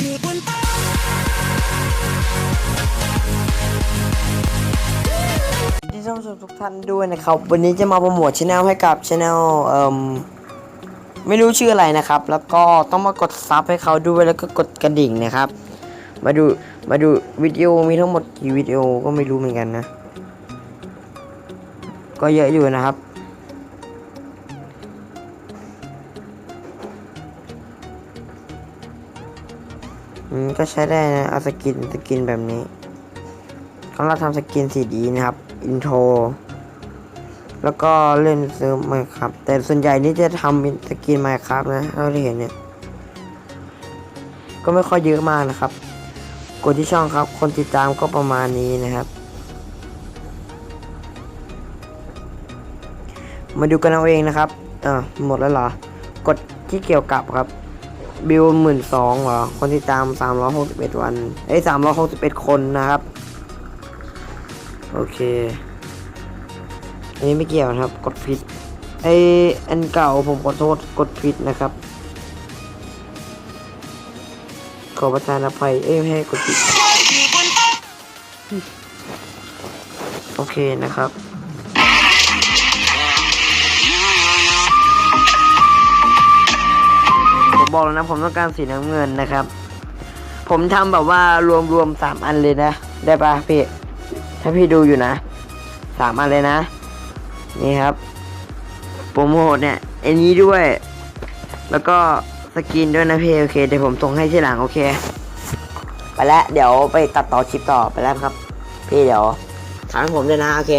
ที่ท่านผู้ชมทุกท่านด้วยนะครับ วันนี้จะมาโปรโมทช anel ให้กับช anel เอ่มไม่รู้ชื่ออะไรนะครับ แล้วก็ต้องมากดซับให้เขาด้วยแล้วก็กดกระดิ่งนะครับ มาดูมาดูวิดีโอมีทั้งหมดกี่วิดีโอก็ไม่รู้เหมือนกันนะ ก็เยอะอยู่นะครับ อืมก็ใช้ได้นะเอาสกินสกินแบบนี้ของเราทำสกินสีดีนะครับอินโทรแล้วก็เล่นเซิร์ฟมาครับแต่ส่วนใหญ่นี่จะทำเป็นสกินไมาครับนะเท่าที่เห็นเนี่ยก็ไม่ค่อยเยอะมากนะครับกดที่ช่องครับ คนติดตามก็ประมาณนี้นะครับ มาดูกันเอาเองนะครับอ่าหมดแล้วเหรอ กดที่เกี่ยวกับครับ บิลหมื่นสองเหรอ คนที่ตามสามร้อยหกสิบเอ็ดวัน เอ้ยสามร้อยหกสิบเอ็ดคนนะครับ โอเค อันนี้ไม่เกี่ยวนะครับ กดผิด ไออันเก่าผมขอโทษกดผิดนะครับ ขอประทานอภัย เอ้ยไม่ให้กดผิด โอเคนะครับ บอกแล้วนะผมต้องการสีน้ำเงินนะครับ ผมทำแบบว่ารวมรวมสามอันเลยนะ ได้ปะพี่ ถ้าพี่ดูอยู่นะสามอันเลยนะ นี่ครับโปรโมทเนี่ยอันนี้ด้วย แล้วก็สกินด้วยนะพี่โอเคเดี๋ยวผมส่งให้ทีหลังโอเค ไปแล้วเดี๋ยวไปตัดต่อคลิปต่อไปแล้วครับ พี่เดี๋ยวถามผมด้วยนะโอเค